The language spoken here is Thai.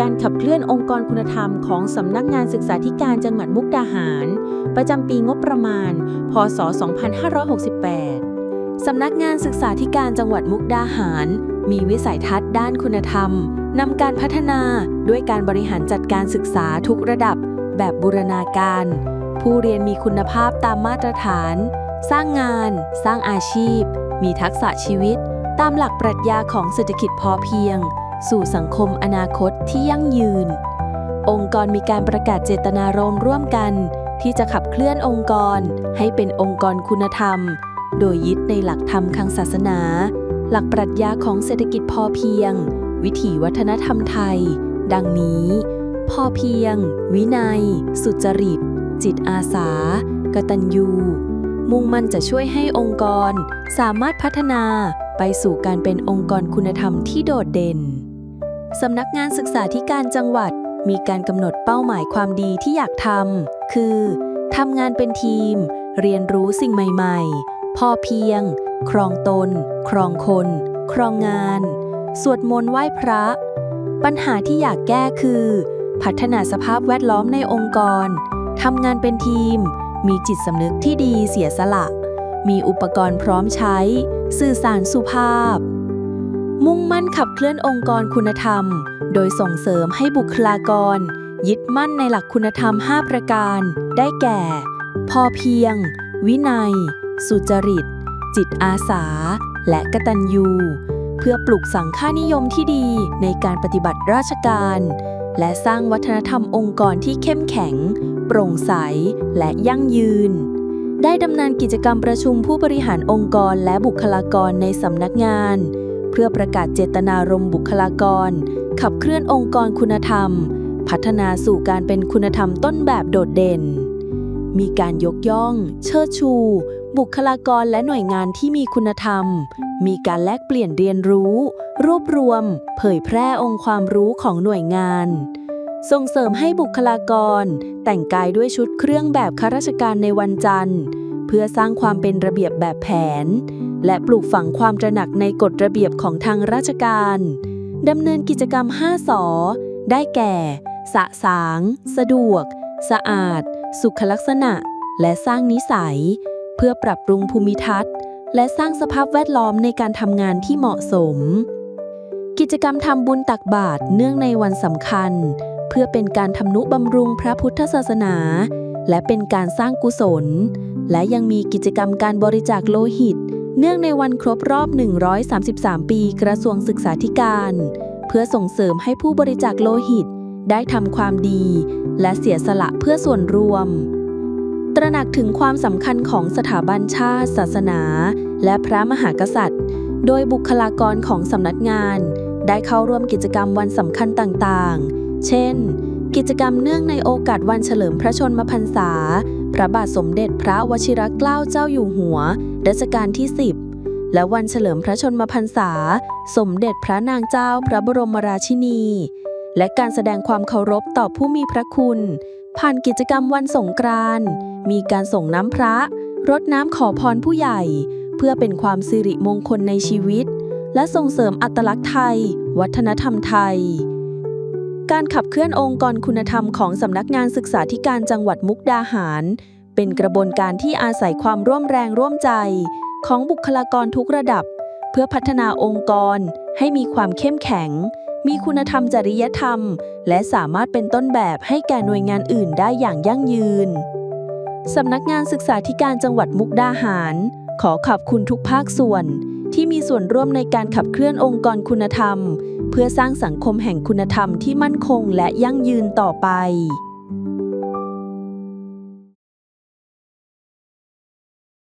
การขับเคลื่อนองค์กรคุณธรรมของสำนักงานศึกษาธิการจังหวัดมุกดาหาร ประจำปีงบประมาณ พศ 2568 สำนักงานศึกษาธิการจังหวัดมุกดาหาร มีวิสัยทัศน์ด้านคุณธรรมนำการพัฒนาด้วยการบริหารจัดการศึกษาทุกระดับ แบบบูรณาการ ผู้เรียนมีคุณภาพตามมาตรฐาน สร้างงาน สร้างอาชีพ มีทักษะชีวิต ตามหลักปรัชญาของเศรษฐกิจพอเพียง สู่สังคมอนาคตที่ยั่งยืน องค์กรมีการประกาศเจตนารมณ์ร่วมกัน ที่จะขับเคลื่อนองค์กร ให้เป็นองค์กรคุณธรรม โดยยึดในหลักธรรมทางศาสนา หลักปรัชญาของเศรษฐกิจพอเพียง วิถีวัฒนธรรมไทย ดังนี้ พอเพียง วินัย สุจริต จิตอาสา กตัญญูมุ่งมั่นจะช่วยให้องค์กร สามารถพัฒนาไปสู่การเป็นองค์กรคุณธรรมที่โดดเด่น สำนักงานศึกษาธิการจังหวัด มีการกำหนดเป้าหมายความดีที่อยากทำคือทำงานเป็นทีม เรียนรู้สิ่งใหม่ ๆ พอเพียง ครองตน ครองคน ครองงาน สวดมนต์ไหว้พระ ปัญหาที่อยากแก้คือ พัฒนาสภาพแวดล้อมในองค์กรทำงานเป็นทีม มีจิตสำนึกที่ดีเสียสละ มีอุปกรณ์พร้อมใช้ สื่อสารสุภาพ มุ่งมั่นขับเคลื่อนองค์กรคุณธรรม โดยส่งเสริมให้บุคลากร ยึดมั่นในหลักคุณธรรม 5 ประการ ได้แก่ พอเพียง วินัย สุจริต จิตอาสา และกตัญญู เพื่อปลุกสังฆานิยมที่ดีในการปฏิบัติราชการ และสร้างวัฒนธรรมองค์กรที่เข้มแข็ง โปร่งใส และยั่งยืนได้ดำเนินกิจกรรมประชุมผู้บริหารองค์กรและบุคลากรในสำนักงาน เพื่อประกาศเจตนารมบุคลากร ขับเคลื่อนองค์กรคุณธรรม พัฒนาสู่การเป็นคุณธรรมต้นแบบโดดเด่น มีการยกย่อง เชิดชู บุคลากรและหน่วยงานที่มีคุณธรรม มีการแลกเปลี่ยนเรียนรู้ รวบรวม เผยแพร่องค์ความรู้ของหน่วยงานส่งเสริมให้บุคลากร แต่งกายด้วยชุดเครื่องแบบข้าราชการในวันจันทร์ เพื่อสร้างความเป็นระเบียบแบบแผน และปลูกฝังความตระหนักในกฎระเบียบของทางราชการดำเนินกิจกรรม 5สอได้แก่ สะสาง สะดวก สะอาด สุขลักษณะ และสร้างนิสัย เพื่อปรับปรุงภูมิทัศน์ และสร้างสภาพแวดล้อมในการทำงานที่เหมาะสม กิจกรรมทำบุญตักบาตรเนื่องในวันสำคัญ เพื่อเป็นการทำนุบำรุงพระพุทธศาสนา และเป็นการสร้างกุศล และยังมีกิจกรรมการบริจาคโลหิต เนื่องในวันครบรอบ 133 ปีกระทรวงศึกษาธิการ เพื่อส่งเสริมให้ผู้บริจาคโลหิต ได้ทำความดี และเสียสละเพื่อส่วนรวม ตระหนักถึงความสำคัญของสถาบันชาติ ศาสนา และพระมหากษัตริย์ โดยบุคลากรของสำนักงาน ได้เข้าร่วมกิจกรรมวันสำคัญต่างๆ เช่น กิจกรรมเนื่องในโอกาสวันเฉลิมพระชนมพรรษา พระบาทสมเด็จพระวชิรเกล้าเจ้าอยู่หัว รัชกาลที่ 10 และวันเฉลิมพระชนมพรรษา สมเด็จพระนางเจ้าพระบรมราชินี และการแสดงความเคารพต่อผู้มีพระคุณ ผ่านกิจกรรมวันสงกรานต์มีการส่งน้ำพระ รดน้ำขอพรผู้ใหญ่ เพื่อเป็นความสิริมงคลในชีวิต และส่งเสริมอัตลักษณ์ไทย วัฒนธรรมไทย การขับเคลื่อนองค์กรคุณธรรมของสำนักงานศึกษาธิการจังหวัดมุกดาหาร เป็นกระบวนการที่อาศัยความร่วมแรงร่วมใจ ของบุคลากรทุกระดับ เพื่อพัฒนาองค์กร ให้มีความเข้มแข็ง มีคุณธรรมจริยธรรม และสามารถเป็นต้นแบบให้แก่หน่วยงานอื่นได้อย่างยั่งยืนสำนักงานศึกษาธิการจังหวัดมุกดาหาร ขอขอบคุณทุกภาคส่วน ที่มีส่วนร่วมในการขับเคลื่อนองค์กรคุณธรรม พื่อสร้างสังคมแห่งคุณธรรมที่มั่นคงและยั่งยืนต่อไป